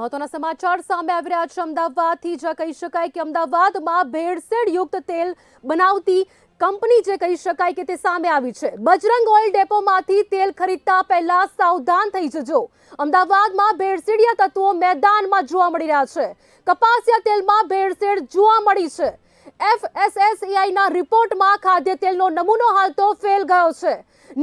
મહત્વના સમાચાર સામે આવી રહ્યા છે. અમદાવાદથી જ કહી શકાય કે અમદાવાદમાં ભેળસેળ યુક્ત તેલ બનાવતી કંપની જે કહી શકાય કે તે સામે આવી છે. બજરંગ ઓઇલ ડેપોમાંથી તેલ ખરીદતા પહેલા સાવધાન થઈ જજો. અમદાવાદમાં ભેળસેડિયા તત્વો મેદાનમાં જોવા મળી રહ્યા છે. કપાસિયા તેલમાં ભેળસેળ જોવા મળી છે. એફએસએસએઆઈના રિપોર્ટમાં ખાદ્ય તેલનો નમૂનો હાલ તો ફેલ ગયો છે.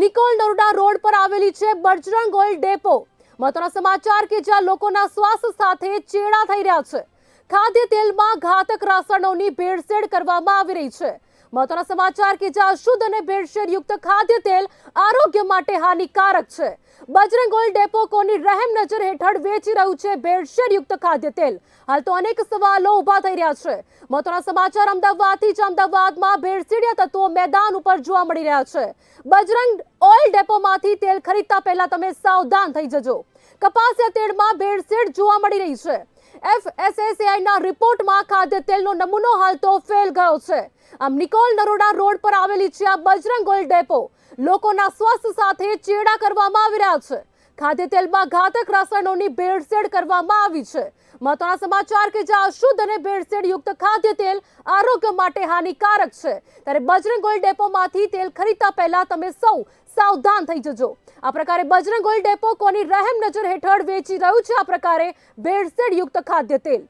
નિકોલ નરોડા રોડ પર આવેલી છે બજરંગ ઓઇલ ડેપો. મહત્વના સમાચાર કે જ્યાં લોકોના સ્વાસ્થ્ય સાથે ચેડા થઈ રહ્યા છે. ખાદ્ય તેલમાં ઘાતક રાસાયણોની ભેળસેળ કરવામાં આવી રહી છે. મહત્વના સમાચાર કે જ્યાં અશુદ્ધ અને ભેળસેળ યુક્ત ખાદ્ય તેલ આરોગ્ય માટે હાનિકારક છે. બજરંગ ઓઇલ ડેપો કોની રહેમ નજર હેઠળ વેચી રહ્યું છે ભેળસેળ યુક્ત ખાદ્ય તેલ? હાલ તો અનેક સવાલો ઊભા થઈ રહ્યા છે. મહત્વના સમાચાર અમદાવાદથી જ અમદાવાદમાં ભેળસેળિયા તત્વો મેદાન ઉપર જોવા મળી રહ્યા છે. બજરંગ ઓઇલ ડેપોમાંથી તેલ ખરીદતા પહેલા તમે સાવધાન થઈ જજો. કપાસિયા તેલમાં ભેળસેળ જોવા મળી રહી છે. એફએસએસએઆઈના રિપોર્ટમાં ખાદ્ય તેલનો નમૂનો હાલ તો ફેલ ગયો છે. આમ નિકોલ નરોડા રોડ પર આવેલી છે આ બજરંગ ઓઇલ ડેપો. લોકોના સ્વાસ્થ્ય સાથે ચેડા કરવામાં આવી રહ્યા છે. ખાદ્ય તેલમાં ઘાતક રસાયણોની ભેળસેળ કરવામાં આવી છે. મહત્વના સમાચાર કે જ્યાં અશુદ્ધ અને ભેળસેળ યુક્ત ખાદ્ય તેલ આરોગ્ય માટે હાનિકારક છે. ત્યારે બજરંગ ઓઇલ ડેપોમાંથી તેલ ખરીદતા પહેલા તમે સૌ સાવધાન થઈ જજો. આ પ્રકારે બજરંગ ઓઇલ ડેપો કોની રહેમ નજર હેઠળ વેચી રહ્યું છે? આ પ્રકારે ભેળસેળ યુક્ત ખાદ્ય તેલ